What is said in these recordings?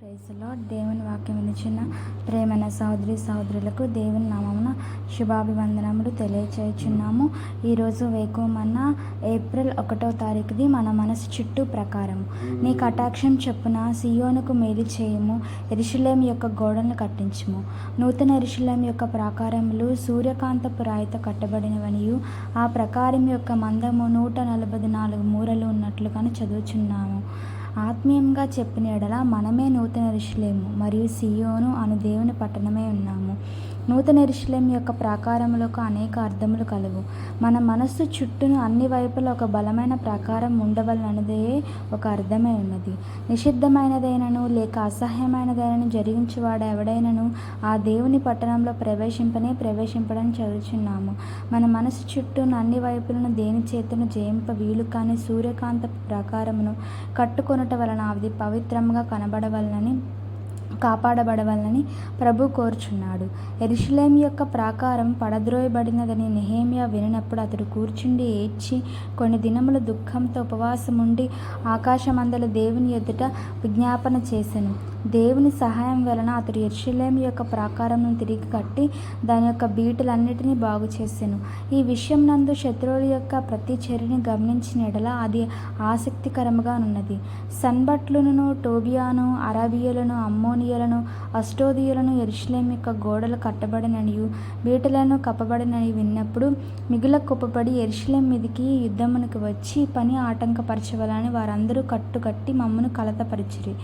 ప్రైజ్లో దేవుని వాక్యం వినిచిన ప్రేమైన సహోదరి సహోదరులకు దేవుని నామమున శుభాభివందనములు తెలియచేయుచున్నాము. ఈరోజు వేకోమన్న ఏప్రిల్ ఒకటో తారీఖుది మన మనసు చుట్టూ ప్రకారం. నీ కటాక్షం చెప్పున సియోనుకు మేలు చేయము. ఎరుషులేం యొక్క గోడలను కట్టించుము. నూతన ఎరుషులేం యొక్క ప్రాకారములు సూర్యకాంతపు రాయితో కట్టబడినవనియు. ఆ ప్రకారం యొక్క మందము నూట నలభై నాలుగు మూరలు ఉన్నట్లుగాను చదువుచున్నాము. ఆత్మీయంగా చెప్పిన ఎడల మనమే నూతన ఋషులేము మరియు సియోను అను దేవుని పట్టణమే ఉన్నాము. నూతన ఋషులేం యొక్క ప్రాకారములకు అనేక అర్థములు కలవు మన మనస్సు చుట్టూను అన్ని వైపుల ఒక బలమైన ప్రాకారం ఉండవలనదే ఒక అర్థమే ఉన్నది. నిషిద్ధమైనదైనను లేక అసహ్యమైనదైనను జరిగించేవాడు ఎవడైనను ఆ దేవుని పట్టణంలో ప్రవేశింపనే ప్రవేశింపడం చదువుచున్నాము. మన మనసు చుట్టూను అన్ని వైపులను దేని చేతను జయింప వీలు కాని సూర్యకాంత ప్రకారమును కట్టుకొనుట వలన అది పవిత్రంగా కనబడవలనని కాపాడబడవలని ప్రభు కోరుచున్నాడు. ఎరుషులేం యొక్క ప్రాకారం పడద్రోయబడినదని నెహేమియా వినినప్పుడు అతడు కూర్చుండి ఏడ్చి కొన్ని దినములు దుఃఖంతో ఉపవాసం ఉండి ఆకాశమందల దేవుని ఎదుట విజ్ఞాపన చేశాను దేవుని సహాయం వలన అతడు ఎర్షలేం యొక్క ప్రాకారంను తిరిగి కట్టి దాని యొక్క బీటలన్నిటినీ బాగు చేశాను ఈ విషయం నందు శత్రువుల యొక్క ప్రతి చర్యని గమనించిన ఎడల అది ఆసక్తికరంగా ఉన్నది సన్బట్లును టోబియాను అరబియలను అమ్మోనియలను అస్టోదియలను ఎరుషలేం యొక్క గోడలు కట్టబడిననియు బీటలను కప్పబడినని విన్నప్పుడు మిగుల కుప్పబడి ఎరుషలేం మీదికి యుద్ధమునికి వచ్చి పని ఆటంకపరచవలని వారందరూ కట్టుకట్టి మమ్మను కలతపరిచిరి.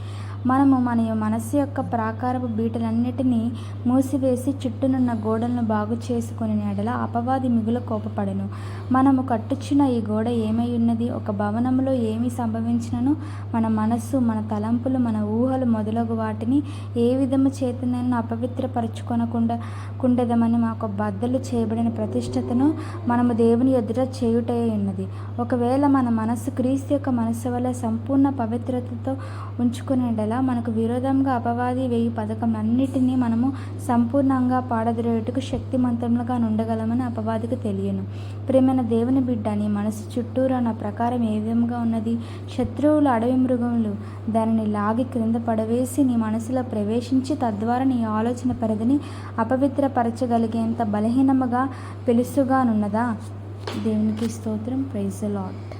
మనము మన మనస్సు యొక్క ప్రాకారపు బీటలన్నిటినీ మూసివేసి చుట్టూనున్న గోడలను బాగు చేసుకుని ఎడల అపవాది మిగుల కోపపడెను. మనము కట్టుచున్న ఈ గోడ ఏమై ఉన్నది? ఒక భవనంలో ఏమి సంభవించినను? మన మనస్సు మన తలంపులు మన ఊహలు మొదలగు వాటిని ఏ విధము చేతనైనా అపవిత్రపరచుకొనకుండా కుండెదమని మాకు బద్దలు చేయబడిన ప్రతిష్టతను మనము దేవుని ఎదుట చేయుటే ఉన్నది. ఒకవేళ మన మనస్సు క్రీస్తు యొక్క మనస్సు వల్ల సంపూర్ణ పవిత్రతతో ఉంచుకునే ఎడల మనకు విరోధంగా అపవాది వేయి పథకములన్నిటినీ మనము సంపూర్ణంగా పాడదిరేటకు శక్తిమంతములుగా ఉండగలమని అపవాదికి తెలియను. ప్రేమైన దేవుని బిడ్డ నీ మనసు చుట్టూరా నా ప్రకారం ఏ విధంగా ఉన్నది? శత్రువులు అడవి మృగములు దానిని లాగి క్రింద పడవేసి నీ మనసులో ప్రవేశించి తద్వారా నీ ఆలోచన పరిధిని అపవిత్రపరచగలిగేంత బలహీనముగా పెలుసుగానున్నదా? దేవునికి స్తోత్రం. Praise lot